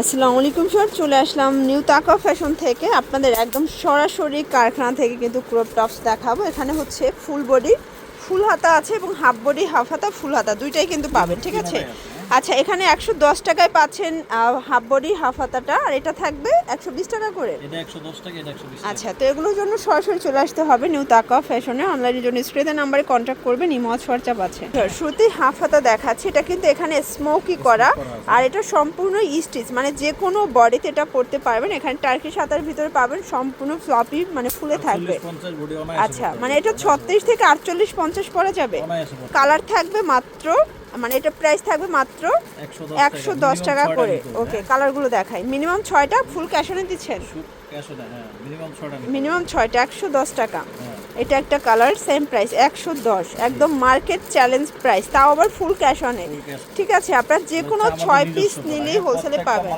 আসসালামু আলাইকুম, স্যার। চলে আসলাম নিউ তাকা ফ্যাশন থেকে। আপনাদের একদম সরাসরি কারখানা থেকে কিন্তু ক্রপ টপস দেখাবো। এখানে হচ্ছে ফুল বডি ফুল হাতা আছে এবং হাফ বডি হাফ হাতা ফুল হাতা, দুইটাই কিন্তু পাবেন, ঠিক আছে? আচ্ছা এখানে একশো দশ টাকায় পাচ্ছেন হাফ বডি হাফ হাতাটা আর এটা থাকবে একশো বিশ টাকা করে? এটা একশো দশ টাকা এটা একশো বিশ আচ্ছা তো এগুলোর জন্য সরাসরি চলে আসতে হবে নিউ তাকা ফ্যাশনে। অনলাইনের জন্য স্ক্রিনে নাম্বারে কন্ট্যাক্ট করবেন ইমজ হোয়াটসঅ্যাপ আছে। শ্রুতি হাফ হাতা দেখাচ্ছে এটা কিন্তু এখানে স্মোকি করা আর এটা সম্পূর্ণ স্টিচ মানে যে কোনো বডিতে এটা পড়তে পারবেন। এখানে টার্কি সাতার ভিতরে পাবেন সম্পূর্ণ ফ্লপি মানে ফুলে থাকবে। আচ্ছা মানে এটা ছত্রিশ থেকে আটচল্লিশ পঞ্চাশ পরা যাবে। কালার থাকবে মাত্র মানে এটা প্রাইস থাকবে মাত্র একশো দশ টাকা। করে। ওকে কালারগুলো দেখাই। মিনিমাম ছয়টা ফুল ক্যাশ অনে দিচ্ছেন হ্যাঁ মিনিমাম ছয়টা একশো দশ টাকা। হ্যাঁ। এটা একটা কালার সেম প্রাইস একশো দশ। একদম মার্কেট চ্যালেঞ্জ প্রাইস তাও আবার ফুল ক্যাশ অনে ঠিক আছে আপনার যে কোনো ছয় পিস নিলেই হোলসেলে পাবেন।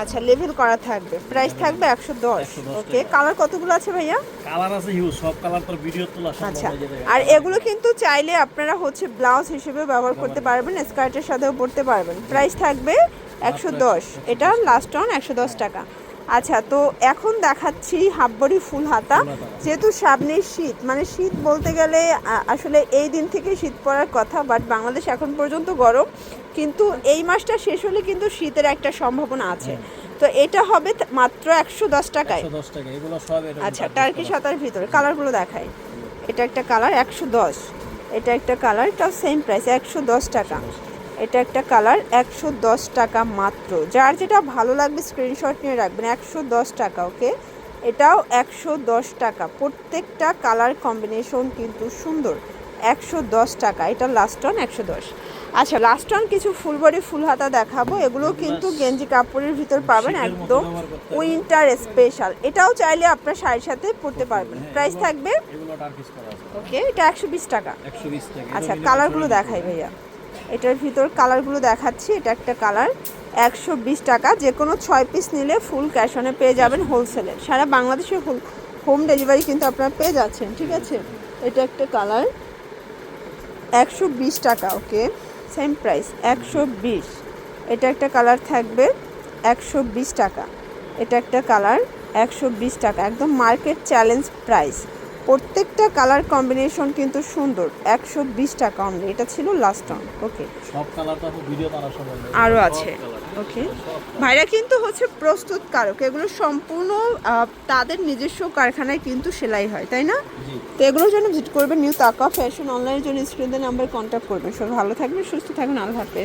আচ্ছা লেভেল করা থাকবে। প্রাইস থাকবে একশো দশ। ওকে কালার কতগুলো আছে ভাইয়া? কালার আছে হিউজ সব কালার ভিডিও তোলা আচ্ছা আর এগুলো কিন্তু চাইলে আপনারা হচ্ছে ব্লাউজ হিসেবে ব্যবহার করতে পারবেন স্কার্টের সাথেও পরতে পারবেন। প্রাইস থাকবে একশো দশ। এটা লাস্ট অন একশো দশ টাকা। আচ্ছা তো এখন দেখাচ্ছি হাফবড়ি ফুল হাতা যেহেতু সামনে শীত মানে শীত বলতে গেলে আসলে এই দিন থেকে শীত পড়ার কথা বাট বাংলাদেশ এখন পর্যন্ত গরম। কিন্তু এই মাসটা শেষ হলে কিন্তু শীতের একটা সম্ভাবনা আছে। তো এটা হবে মাত্র একশো দশ টাকায়। আচ্ছা টার্কি সাতার ভিতরে কালারগুলো দেখায় এটা একটা কালার একশো দশ। এটা একটা কালার এটাও সেম প্রাইস একশো দশ টাকা। এটা একটা কালার একশো দশ টাকা মাত্র। যার যেটা ভালো লাগবে স্ক্রিনশট নিয়ে রাখবেন একশো দশ টাকা ওকে এটাও একশো দশ টাকা। প্রত্যেকটা কালার কম্বিনেশন কিন্তু সুন্দর। একশো দশ টাকা এটা লাস্ট অন একশো দশ। আচ্ছা লাস্ট অন কিছু ফুল বডি ফুল হাতা দেখাবো। এগুলো কিন্তু গেঞ্জি কাপড়ের ভিতর পাবেন একদম। উইন্টার স্পেশাল এটাও চাইলে আপনার শাড়ির সাথে পরতে পারবেন। হ্যাঁ, প্রাইস থাকবে করা আছে। ওকে এটা একশো বিশ টাকা। আচ্ছা কালারগুলো দেখাই ভাইয়া। এটার ভিতর কালারগুলো দেখাচ্ছি। এটা একটা কালার। একশো বিশ টাকা। যে কোনো ছয় পিস নিলে ফুল ক্যাশ অনে পেয়ে যাবেন হোলসেলে। সারা বাংলাদেশে হোম ডেলিভারি কিন্তু আপনারা পেয়ে যাচ্ছেন, ঠিক আছে? এটা একটা কালার। একশো বিশ টাকা, ওকে? সেম প্রাইস, একশো বিশ। এটা একটা কালার থাকবে, একশো বিশ টাকা। এটা একটা কালার, একশো বিশ টাকা। একদম মার্কেট চ্যালেঞ্জ প্রাইস। প্রত্যেকটা কালার কম্বিনেশন কিন্তু সুন্দর একশো বিশ টাকা অনলি এটা ছিল লাস্ট অন ওকে সব কালার তো ভিডিও তারা সম্ভব না। আরও আছে ওকে ভাইরা কিন্তু হচ্ছে প্রস্তুতকারক এগুলো সম্পূর্ণ তাদের নিজস্ব কারখানায় কিন্তু সেলাই হয় তাই না? তো এগুলোর জন্য ভিজিট করবেন নিউ তাকা ফ্যাশন অনলাইনের জন্য স্ক্রিনের নাম্বার কন্ট্যাক্ট করবেন। সব ভালো থাকবেন সুস্থ থাকবেন আল্লাহ হাফেজ।